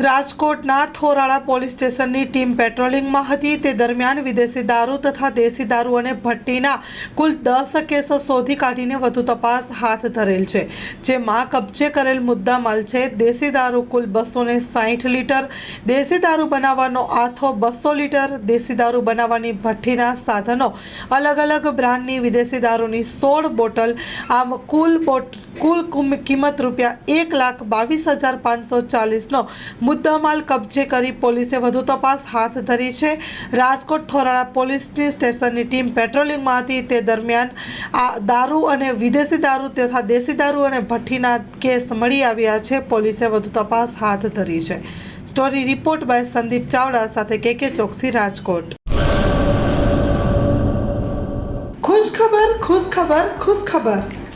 રાજકોટના થોરાળા પોલીસ સ્ટેશનની ટીમ પેટ્રોલિંગમાં હતી. તે દરમિયાન વિદેશી દારૂ તથા દેશી દારૂ અને ભટ્ટીના કુલ દસ કેસો શોધી કાઢીને વધુ તપાસ હાથ ધરેલ છે. જેમાં કબજે કરેલ મુદ્દામાલ છે. દેશી દારૂ કુલ બસો ને સાહીઠ લીટર, દેશી દારૂ બનાવવાનો આથો બસો લીટર, દેશી દારૂ બનાવવાની ભઠ્ઠીના સાધનો અલગ અલગ બ્રાન્ડની વિદેશી દારૂની સોળ બોટલ, આમ કુલ બોટ કુલ કુમ- કિંમત રૂપિયા એક લાખ બાવીસ હજાર પાંચસો ચાલીસનો મુદ્દામાલ કબજે કરી પોલીસે વધુ તપાસ હાથ ધરી છે. રાજકોટ થોરાળા પોલીસની સ્ટેશનની ટીમ પેટ્રોલિંગમાં હતી તે દરમિયાન આ દારૂ અને વિદેશી દારૂ તથા દેશી દારૂ અને ભઠ્ઠીના કેસ મળી આવ્યા છે. પોલીસે વધુ તપાસ હાથ ધરી છે. Story report by Sandeep Chavda સાથે કે કે ચોકસી રાજકોટ. ખુશ ખબર ખુશ ખબર ખુશ ખબર